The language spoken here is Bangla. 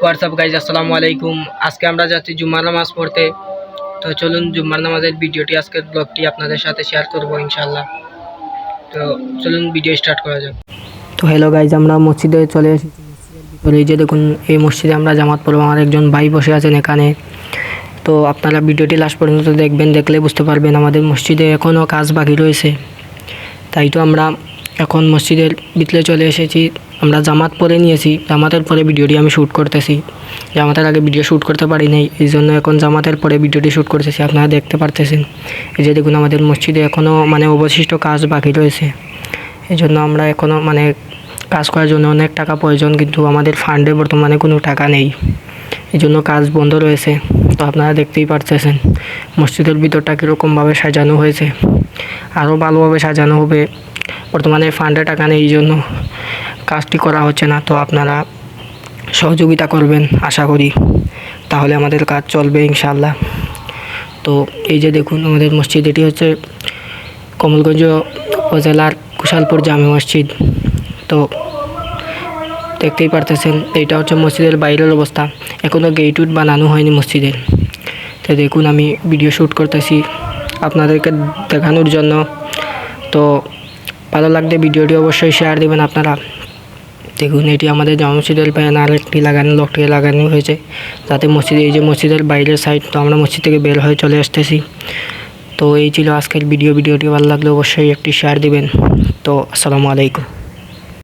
হোয়াটসঅ্যাপ গাইজ আসসালামু আলাইকুম আজকে আমরা যাচ্ছি জুম্মার নামাজ পড়তে। তো চলুন, জুম্মার নামাজের ভিডিওটি, আজকের ব্লগটি আপনাদের সাথে শেয়ার করব ইনশাল্লাহ তো চলুন ভিডিও স্টার্ট করা যাক। তো হ্যালো গাইজ আমরা মসজিদে চলে এসেছি। এই যে দেখুন, এই মসজিদে আমরা জামাত পড়ব আমার একজন ভাই বসে আছেন এখানে। তো আপনারা ভিডিওটি লাস্ট পর্যন্ত দেখবেন, দেখলে বুঝতে পারবেন আমাদের মসজিদে এখনও কাজ বাকি রয়েছে। তাই তো আমরা এখন মসজিদের ভিতরে চলে এসেছি। আমরা জামাত পরে নিয়েছি, জামাতের পরে ভিডিওটি আমি শ্যুট করতেছি। জামাতের আগে ভিডিও শ্যুট করতে পারি নাই, এই জন্য এখন জামাতের পরে ভিডিওটি শ্যুট করতেছি, আপনারা দেখতে পারতেছেন। এই যে দেখুন আমাদের মসজিদে এখনও মানে অবশিষ্ট কাজ বাকি রয়েছে। এই জন্য আমরা এখনও মানে কাজ করার জন্য অনেক টাকা প্রয়োজন, কিন্তু আমাদের ফান্ডে বর্তমানে কোনো টাকা নেই। এই জন্য কাজ বন্ধ রয়েছে। তো আপনারা দেখতেই পারতেছেন, মসজিদের ভিতরটা কীরকমভাবে সাজানো হয়েছে। আরও ভালোভাবে সাজানো হবে। বর্তমানে ফান্ডে টাকা নেই, এই জন্য। কাজটি করা হচ্ছে না, তো আপনারা সহযোগিতা করবেন, আশা করি। তাহলে আমাদের কাজ চলবে ইনশাল্লাহ তো এই যে দেখুন, আমাদের মসজিদ, এটি হচ্ছে কমলগঞ্জ উপজেলার কুশালপুর জামে মসজিদ। তো দেখতেই পারতেছেন, এইটা হচ্ছে মসজিদের বাইরের অবস্থা। এখনও গেট উট বানানো হয়নি মসজিদের তো দেখুন, আমি ভিডিও শ্যুট করতেছি আপনাদেরকে দেখানোর জন্য। তো ভালো লাগলে ভিডিওটি অবশ্যই শেয়ার দেবেন আপনারা। দেখুন, এটি আমাদের জামা মসজিদের ব্যানার একটি লাগানো লোকটি লাগানো হয়েছে। তাতে মসজিদে, এই যে মসজিদের বাইরের সাইড তো আমরা মসজিদ থেকে বের হয়ে চলে আসতেছি। তো এই ছিল আজকের ভিডিও। ভিডিওটি ভালো লাগলে অবশ্যই একটি শেয়ার দিবেন। তো আসসালামু আলাইকুম।